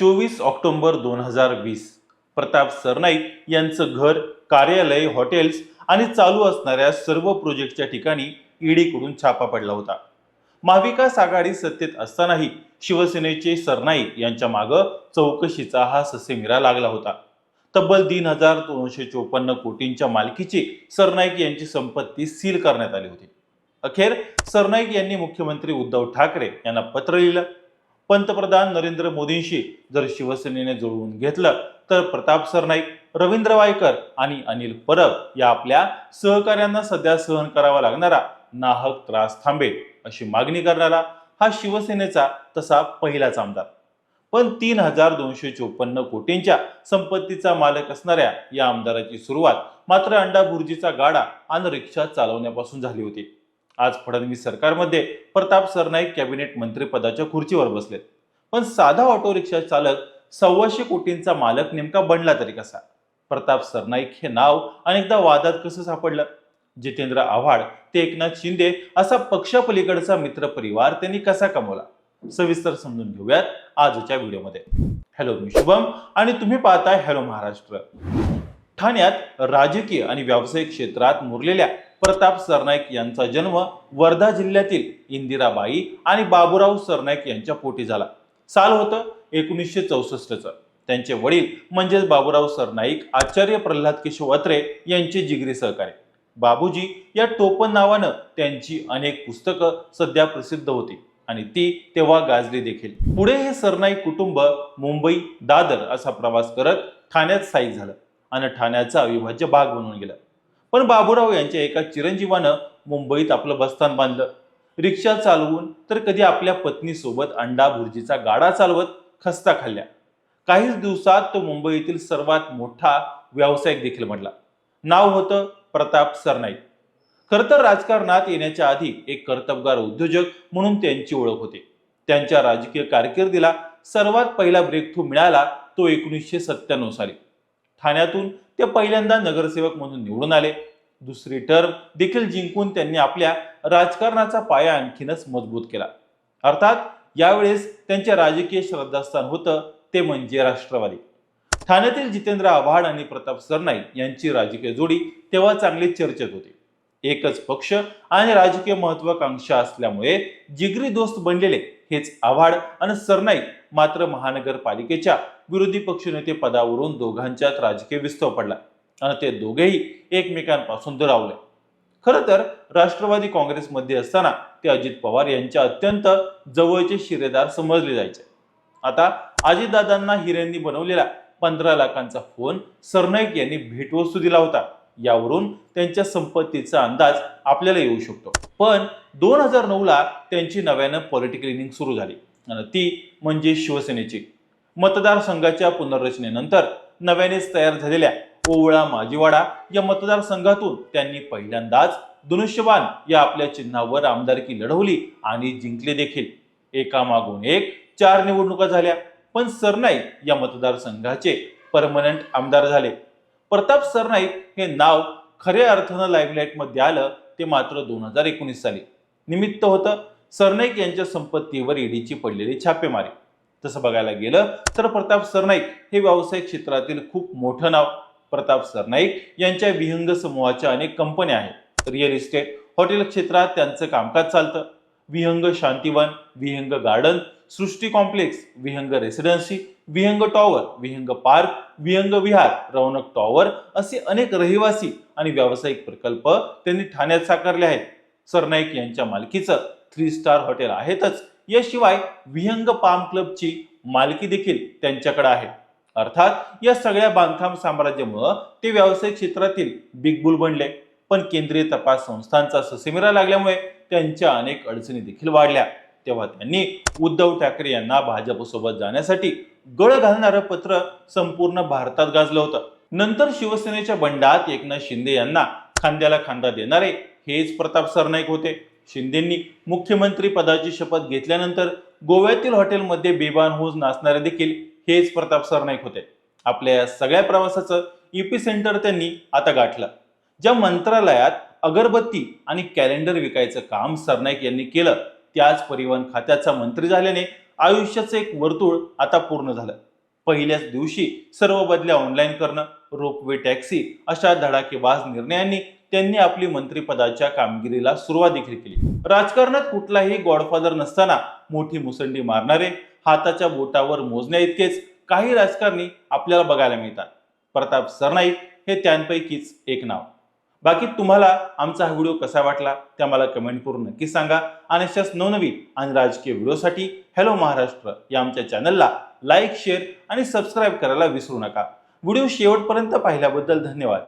चोवीस ऑक्टोबर दोन हजार वीस. प्रताप सरनाईक यांचं घर कार्यालय हॉटेल्स आणि चालू असणाऱ्या सर्व प्रोजेक्टच्या ठिकाणी ईडीकडून छापा पडला होता. महाविकास आघाडी सत्तेत असतानाही शिवसेनेचे सरनाईक यांच्या मागं चौकशीचा हा ससेमिरा लागला होता. तब्बल तीन हजार दोनशे चोपन्न कोटींच्या मालकीची सरनाईक यांची संपत्ती सील करण्यात आली होती. अखेर सरनाईक यांनी मुख्यमंत्री उद्धव ठाकरे यांना पत्र लिहिलं. पंतप्रधान नरेंद्र मोदींशी जर शिवसेनेने जुळवून घेतलं तर प्रताप सरनाईक रवींद्र वायकर आणि अनिल परब या आपल्या सहकाऱ्यांना सध्या सहन करावा लागणारा नाहक त्रास थांबेल अशी मागणी करणारा हा शिवसेनेचा तसा पहिलाच आमदार. पण तीन हजार दोनशे चोपन्न कोटींच्या संपत्तीचा मालक असणाऱ्या या आमदाराची सुरुवात मात्र अंडाभुर्जीचा गाडा आणि रिक्षा चालवण्यापासून झाली होती. आज फडणवीस सरकारमध्ये प्रताप सरनाईक कॅबिनेट मंत्रिपदाच्या खुर्चीवर बसलेत. पण साधा ऑटो रिक्षा चालक सव्वाशे कोटींचा मालक नेमका बनला तरी कसा? प्रताप सरनाईक हे नाव अनेकदा वादात कसं सापडलं? जितेंद्र आव्हाड ते एकनाथ शिंदे असा पक्षापलीकडचा मित्रपरिवार त्यांनी कसा कमवला? सविस्तर समजून घेऊयात आजच्या व्हिडिओमध्ये. हॅलो मी शुभम आणि तुम्ही पाहताय हॅलो महाराष्ट्र. ठाण्यात राजकीय आणि व्यावसायिक क्षेत्रात मुरलेल्या प्रताप सरनाईक यांचा जन्म वर्धा जिल्ह्यातील इंदिराबाई आणि बाबूराव सरनाईक यांच्या पोटी झाला. साल होतं एकोणीसशे चौसष्टचं. त्यांचे वडील म्हणजेच बाबूराव सरनाईक आचार्य प्रल्हाद केशव अत्रे यांचे जिगरी सहकारी. बाबूजी या टोपण नावानं त्यांची अनेक पुस्तकं सध्या प्रसिद्ध होती आणि ती तेव्हा गाजली देखील. पुढे हे सरनाईक कुटुंब मुंबई दादर असा प्रवास करत ठाण्यात स्थायिक झालं आणि ठाण्याचा अविभाज्य भाग बनून गेला. पण बाबूराव यांच्या एका चिरंजीवानं मुंबईत आपलं बस्तान बांधलं. रिक्षा चालवून तर कधी आपल्या पत्नीसोबत अंडा भुर्जीचा गाडा चालवत खस्ता खाल्ल्या. काहीच दिवसात तो मुंबईतील सर्वात मोठा व्यावसायिक देखील म्हटला नाव होतं प्रताप सरनाईक. खरं तर राजकारणात येण्याच्या आधी एक कर्तबगार उद्योजक म्हणून त्यांची ओळख होते. त्यांच्या राजकीय कारकिर्दीला सर्वात पहिला ब्रेक थ्रू मिळाला तो एकोणीसशे सत्त्याण्णव साली. ठाण्यातून ते पहिल्यांदा नगरसेवक म्हणून निवडून आले. दुसरी टर्म देखील जिंकून त्यांनी आपल्या राजकारणाचा पाया आणखीनच मजबूत केला. अर्थात यावेळेस त्यांचे राजकीय श्रद्धास्थान होतं ते म्हणजे राष्ट्रवादी. ठाण्यातील जितेंद्र आव्हाड आणि प्रताप सरनाईक यांची राजकीय जोडी तेव्हा चांगली चर्चेत होती. एकच पक्ष आणि राजकीय महत्वाकांक्षा असल्यामुळे जिगरी दोस्त बनलेले हेच आव्हाड आणि सरनाईक मात्र महानगरपालिकेच्या विरोधी पक्षनेते पदावरून दोघांच्यात राजकीय विस्तव पडला. आणि ते दोघेही एकमेकांपासून दुरावले. खरं तर राष्ट्रवादी काँग्रेसमध्ये असताना ते अजित पवार यांच्या अत्यंत जवळचे शिरेदार समजले जायचे. आता अजितदादांना हिऱ्यांनी बनवलेला पंधरा लाखांचा फोन सरनाईक यांनी भेटवस्तू दिला होता. यावरून त्यांच्या संपत्तीचा अंदाज आपल्याला येऊ शकतो. पण दोन हजार नऊला त्यांची नव्यानं पॉलिटिकल इनिंग सुरू झाली आणि ती म्हणजे शिवसेनेची. मतदारसंघाच्या पुनर्रचनेनंतर नव्यानेच तयार झालेल्या ओवळा माजीवाडा या मतदारसंघातून त्यांनी पहिल्यांदाच धनुष्यबाण या आपल्या चिन्हावर आमदारकी लढवली आणि जिंकले देखील. एकामागून एक चार निवडणुका झाल्या. पण सरनाईक या मतदारसंघाचे परमनंट आमदार झाले. प्रताप सरनाईक हे नाव खऱ्या अर्थानं लाईमलाईटमध्ये आलं ते मात्र दोन हजार एकोणीस साली. निमित्त होतं सरनाईक यांच्या संपत्तीवर ईडीची पडलेली छापेमारी तसं बघायला गेलं तर प्रताप सरनाईक हे व्यावसायिक क्षेत्रातील खूप मोठं नाव. प्रताप सरनाईक यांच्या विहंग समूहाच्या अनेक कंपन्या आहेत. रिअल इस्टेट हॉटेल क्षेत्रात त्यांचं कामकाज चालतं. Vihang Shantivan Vihang garden Srushti complex Vihang residency Vihang tower Vihang park Vihang Vihar Raunak tower असे अनेक रहिवासी आणि व्यावसायिक प्रकल्प त्यांनी ठाण्यात साकारले आहेत. सरनाईक यांच्या मालकीचं थ्री स्टार हॉटेल आहेतच. याशिवाय विहंग पाम क्लबची मालकी देखील त्यांच्याकडे आहे. अर्थात या सगळ्या बांधकाम साम्राज्यामुळं ते व्यावसायिक क्षेत्रातील बिग बुल बनले. पण केंद्रीय तपास संस्थांचा ससेमिरा लागल्यामुळे त्यांच्या अनेक अडचणी देखील वाढल्या. तेव्हा त्यांनी उद्धव ठाकरे यांना भाजपसोबत जाण्यासाठी गळ घालणारं पत्र संपूर्ण भारतात गाजलं होतं. नंतर शिवसेनेच्या बंडात एकनाथ शिंदे यांना खांद्याला खांदा देणारे हेच प्रताप सरनाईक होते. शिंदेंनी मुख्यमंत्री पदाची शपथ घेतल्यानंतर गोव्यातील हॉटेलमध्ये बेबान होऊन नाचणारे देखील हेच प्रताप सरनाईक होते. आपल्या या सगळ्या प्रवासाचं ईपी सेंटर त्यांनी आता गाठलं. ज्या मंत्रालयात अगरबत्ती आणि कॅलेंडर विकायचं काम सरनाईक यांनी केलं त्याच परिवहन खात्याचा मंत्री झाल्याने आयुष्याचं एक वर्तुळ आता पूर्ण झालं. पहिल्याच दिवशी सर्व बदल्या ऑनलाईन करणं रोपवे टॅक्सी अशा धडाकेबाज निर्णयांनी त्यांनी आपली मंत्रिपदाच्या कामगिरीला सुरुवात देखील केली. राजकारणात कुठलाही गॉडफादर नसताना मोठी मुसंडी मारणारे हाताच्या बोटावर मोजण्या इतकेच काही राजकारणी आपल्याला बघायला मिळतात. प्रताप सरनाईक हे त्यांपैकीच एक नाव. बाकी तुम्हाला आमचा हा व्हिडिओ कसा वाटला ते मला कमेंट करून नक्की सांगा. आणि अशाच नवनवीन आणि राजकीय व्हिडिओसाठी हॅलो महाराष्ट्र या आमच्या चॅनलला लाईक शेअर आणि सबस्क्राईब करायला विसरू नका. व्हिडिओ शेवटपर्यंत पाहिल्याबद्दल धन्यवाद.